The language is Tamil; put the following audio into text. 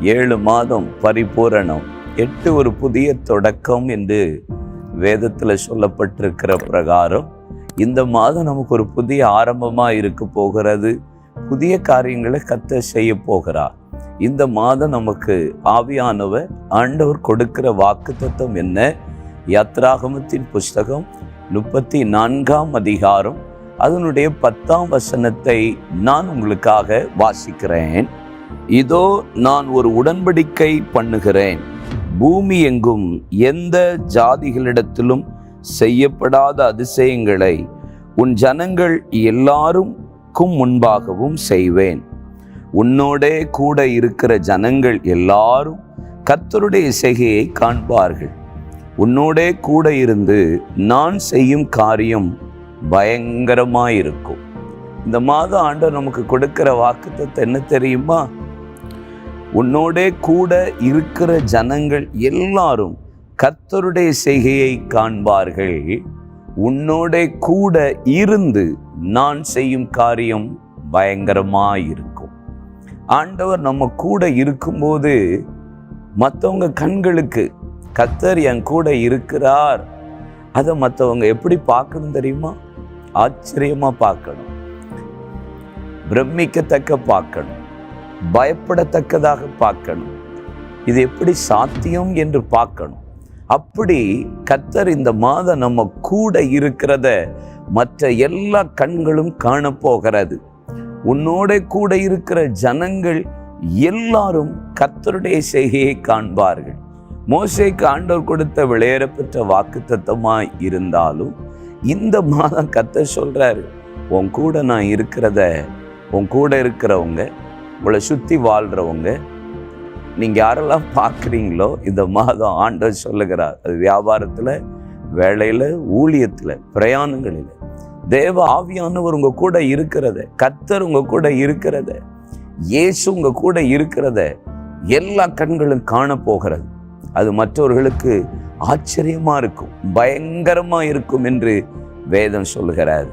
ஏழு மாதம் பரிபூரணம். எட்டு ஒரு புதிய தொடக்கம் என்று வேதத்தில் சொல்லப்பட்டிருக்கிற பிரகாரம் இந்த மாதம் நமக்கு ஒரு புதிய ஆரம்பமாக இருக்க போகிறது. புதிய காரியங்களை கத்த செய்ய போகிறார். இந்த மாதம் நமக்கு ஆவியானவர் ஆண்டவர் கொடுக்கிற வாக்குத்தத்தம் என்ன? யாத்ராகமத்தின் புஸ்தகம் முப்பத்தி நான்காம் அதிகாரம் அதனுடைய பத்தாம் வசனத்தை நான் உங்களுக்காக வாசிக்கிறேன். இதோ நான் ஒரு உடன்படிக்கை பண்ணுகிறேன். பூமி எங்கும் எந்த ஜாதிகளிடத்திலும் செய்யப்படாத அதிசயங்களை உன் ஜனங்கள் எல்லாருக்கும் முன்பாகவும் செய்வேன். உன்னோடே கூட இருக்கிற ஜனங்கள் எல்லாரும் கத்தருடைய செய்கையை காண்பார்கள். உன்னோடே கூட இருந்து நான் செய்யும் காரியம் பயங்கரமாயிருக்கும். இந்த மாதம் ஆண்டவர் நமக்கு கொடுக்கிற வாக்குத்தத்தை என்ன தெரியுமா? உன்னோடே கூட இருக்கிற ஜனங்கள் எல்லாரும் கர்த்தருடைய செய்கையை காண்பார்கள். உன்னோடே கூட இருந்து நான் செய்யும் காரியம் பயங்கரமாயிருக்கும். ஆண்டவர் நம்ம கூட இருக்கும்போது மற்றவங்க கண்களுக்கு கத்தர் என் கூட இருக்கிறார். அதை மற்றவங்க எப்படி பார்க்கணும் தெரியுமா? ஆச்சரியமாக பார்க்கணும். பிரமிக்கத்தக்க பார்க்கணும். பயப்படத்தக்கதாக பார்க்கணும். இது எப்படி சாத்தியம் என்று பார்க்கணும். அப்படி கத்தர் இந்த மாதம் நம்ம கூட இருக்கிறத மற்ற எல்லா கண்களும் காணப்போகிறது. உன்னோட கூட இருக்கிற ஜனங்கள் எல்லாரும் கத்தருடைய செய்கையை காண்பார்கள். மோசைக்கு ஆண்டவர் கொடுத்த விளையேறப்பெற்ற வாக்குத்தத்தமாய் இருந்தாலும் இந்த மாதம் கத்த சொல்கிறாரு உன் கூட நான் இருக்கிறத உன் கூட இருக்கிறவங்க உங்களை சுற்றி வாழ்கிறவங்க நீங்கள் யாரெல்லாம் பார்க்குறீங்களோ இந்த மாதம் ஆண்டவர் சொல்லுகிறார் அது வியாபாரத்தில் வேலையில் ஊழியத்தில் பிரயாணங்களில். தேவ ஆவியானவர் உங்கள் கூட இருக்கிறத கத்தர் உங்கள் கூட இருக்கிறத இயேசு உங்கள் கூட இருக்கிறத எல்லா கண்களும் காண போகிறது அது மற்றவர்களுக்கு ஆச்சரியமாக இருக்கும் பயங்கரமாக இருக்கும் என்று வேதம் சொல்லுகிறார்.